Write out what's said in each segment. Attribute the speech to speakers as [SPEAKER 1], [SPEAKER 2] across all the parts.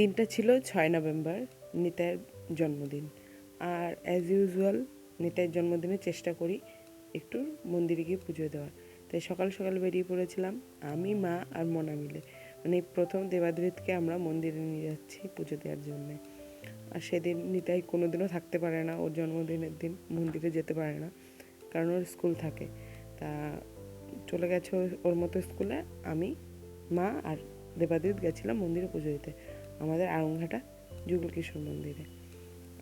[SPEAKER 1] দিনটা ছিল ছয় নভেম্বর, নিতাইয়ের জন্মদিন। আর অ্যাজ ইউজুয়াল নিতাইয়ের জন্মদিনে চেষ্টা করি একটু মন্দিরে গিয়ে পুজো দেওয়ার। তাই সকাল সকাল বেরিয়ে পড়েছিলাম, আমি, মা আর মনা মিলে। মানে প্রথম দেবাদ্রিতকে আমরা মন্দিরে নিয়ে যাচ্ছি পুজো দেওয়ার জন্যে। আর সেদিন নিতাই কোনোদিনও থাকতে পারে না, ওর জন্মদিনের দিন মন্দিরে যেতে পারে না, কারণ ওর স্কুল থাকে। তা চলে গেছে ওর মতো স্কুলে আমি, মা আর দেবাদিত গেছিলাম মন্দিরে পুজো দিতে। আমাদের আরংঘাটা যুগল কিশোর মন্দিরে।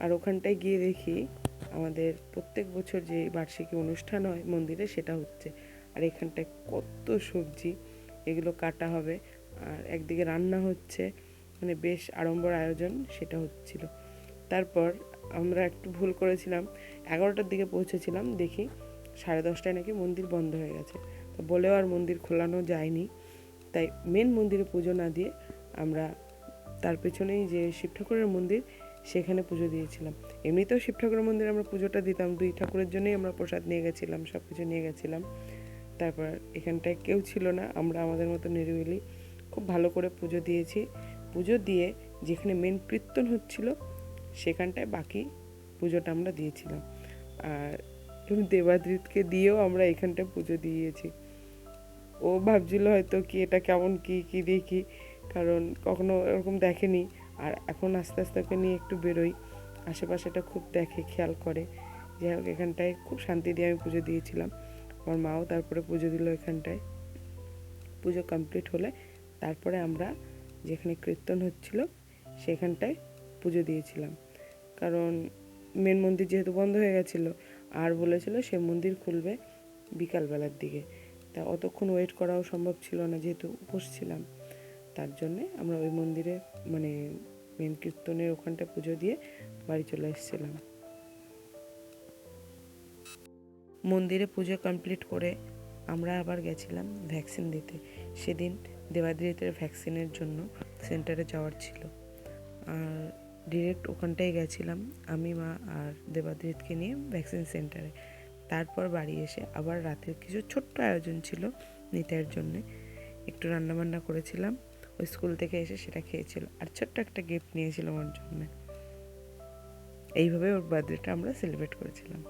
[SPEAKER 1] আর ওখানটায় গিয়ে দেখি আমাদের প্রত্যেক বছর যে বার্ষিকী অনুষ্ঠান হয় মন্দিরে সেটা হচ্ছে। আর এখানটায় কত সবজি, এগুলো কাটা হবে। আর একদিকে রান্না হচ্ছে মানে বেশ আড়ম্বর আয়োজন সেটা হচ্ছিল। তারপর আমরা একটু ভুল করেছিলাম, এগারোটার দিকে পৌঁছেছিলাম, দেখি সাড়ে দশটায় নাকি মন্দির বন্ধ হয়ে গেছে। তো বলেও আর মন্দির খোলানো যায়নি। তাই মেন মন্দিরে পুজো না দিয়ে আমরা তার পেছনেই যে শিব ঠাকুরের মন্দির, সেখানে পুজো দিয়েছিলাম। এমনিতেও শিব ঠাকুরের মন্দিরে আমরা পুজোটা দিতাম, দুই ঠাকুরের জন্যই আমরা প্রসাদ নিয়ে গেছিলাম সব কিছু নিয়ে গেছিলাম। তারপর এখানটায় কেউ ছিল না, আমরা আমাদের মতো নিরিবিলি খুব ভালো করে পুজো দিয়েছি। পুজো দিয়ে যেখানে মেন কীর্তন হচ্ছিল, সেখানটায় বাকি পুজোটা আমরা দিয়েছিলাম। আর দেবাদ্রিতকে দিয়েও আমরা এখানটায় পুজো দিয়েছি। ও ভাবছিল হয়তো কি এটা কেমন, কি কি দেখি কারণ কখনো এরকম দেখেনি। আর এখন আস্তে আস্তে ওকে নিয়ে একটু বেরোই। আশেপাশেটা খুব দেখে, খেয়াল করে। যাই হোক, এখানটায় খুব শান্তি দিয়ে আমি পুজো দিয়েছিলাম। আমার মাও তারপরে পুজো দিল এখানটায়। পুজো কমপ্লিট হলে তারপরে আমরা যেখানে কীর্তন হচ্ছিল, সেখানটায় পুজো দিয়েছিলাম। কারণ মেন মন্দির যেহেতু বন্ধ হয়ে গেছিল, আর বলেছিল সে মন্দির খুলবে বিকালবেলার দিকে। তা অতক্ষণ ওয়েট করাও সম্ভব ছিল না, যেহেতু উপোস ছিলাম। তার জন্যে আমরা ওই মন্দিরে মানে মেন কীর্তনের ওখানটায় পুজো দিয়ে বাড়ি চলে এসেছিলাম। মন্দিরে পুজো কমপ্লিট করে আমরা আবার গেছিলাম ভ্যাকসিন দিতে। সেদিন দেবাদ্রিতের ভ্যাকসিনের জন্য সেন্টারে যাওয়ার ছিল। আর ডিরেক্ট ওখানটায় গেছিলাম আমি, মা আর দেবাদ্রিতকে নিয়ে ভ্যাকসিন সেন্টারে তারপর বাড়ি এসে আবার রাতের কিছু ছোট্ট আয়োজন ছিল নিতাইয়ের জন্যে। একটু রান্নাবান্না করেছিলাম। ওই স্কুল থেকে এসে সেটা খেয়েছিল। আর ছোট্ট একটা গিফট নিয়েছিলাম ওর জন্য। এইভাবে ওর বার্থডেটা আমরা সেলিব্রেট করেছিলাম।